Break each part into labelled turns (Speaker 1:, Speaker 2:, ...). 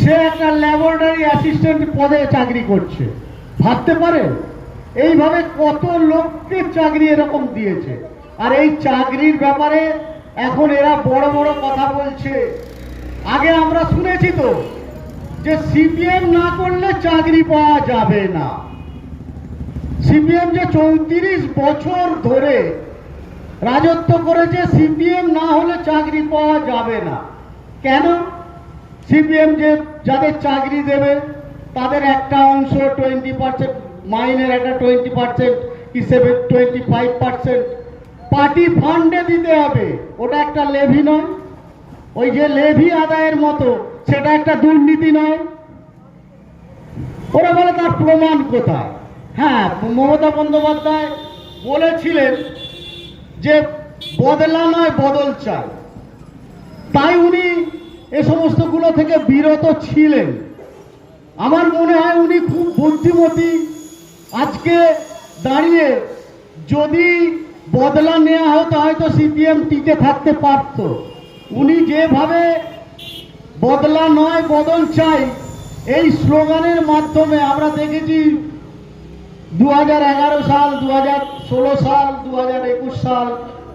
Speaker 1: সে একটা laboratory assistant পদে চাকরি করছে। ভাবতে পারে? এইভাবে কত লোককে চাকরি এরকম দিয়েছে। আর এই চাকরির ব্যাপারে এখন এরা বড় বড় কথা বলছে। আগে আমরা শুনেছি তো যে সিপিএম না করলে চাকরি পাওয়া যাবে না। সিপিএম যে চৌত্রিশ বছর ধরে রাজত্ব করেছে, সিপিএম না হলে চাকরি পাওয়া যাবে না। কেন? সিপিএম যে যাদের চাকরি দেবে, তাদের একটা অংশ টোয়েন্টি পার্সেন্ট মাইনের একটা টোয়েন্টি পার্সেন্ট হিসেবে টোয়েন্টি ফাইভ পার্সেন্ট পার্টি ফান্ডে দিতে হবে, ওটা একটা লেভি নয়। ওই যে লেভি আদায়ের মতো, সেটা একটা দুর্নীতি নয়। ওরা বলে তার প্রমাণ কোথায়? হ্যাঁ মমতা বন্দ্যোপাধ্যায় বলেছিলেন যে বদলা নয়, বদল উনি এ সমস্তগুলো থেকে বিরত ছিলেন। আমার মনে হয় উনি খুব বুদ্ধিমতী। আজকে দাঁড়িয়ে যদি বদলা নেওয়া হতো, হয়তো সিপিএম টিকে থাকতে পারত। উনি যেভাবে বদলা নয়, বদল চাই, এই স্লোগানের মাধ্যমে আমরা দেখেছি দু হাজার এগারো সাল দু হাজার ষোলো সাল দু হাজার একুশ সাল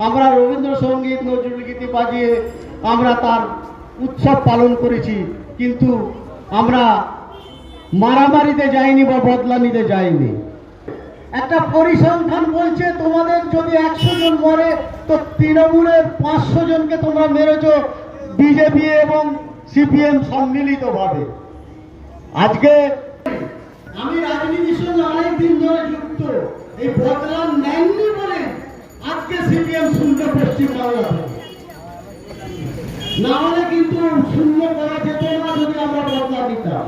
Speaker 1: আমরা রবীন্দ্রসঙ্গীত নজরুল গীতি বাজিয়ে আমরা তার উৎসব পালন করেছি, কিন্তু আমরা মারামারিতে যাইনি বা বদলা নিতে যাইনি একটা পরিসংখ্যান বলছে, তোমাদের যদি একশো জন মরে, তো তৃণমূলের পাঁচশো জনকে তোমরা মেরেছ বিজেপি এবং সিপিএম সম্মিলিতভাবে আজকে আমি রাজনীতির সঙ্গে অনেক দিন ধরে যুক্ত, এই বদলা নেননি বলে আজকে সিপিএম শূন্য পশ্চিমবাংলা। কিন্তু শূন্য করা যেত না যদি আমরা বদলা দিতাম।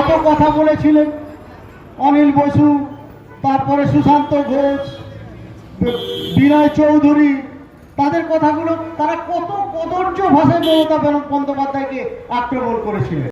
Speaker 1: এত কথা বলেছিলেন অনিল বসু, তারপরে সুশান্ত ঘোষ, বিনয় চৌধুরী। তাদের কথাগুলো তারা কত কদর্য ভাষায় মমতা বন্দ্যোপাধ্যায়কে আক্রমণ করেছিলেন।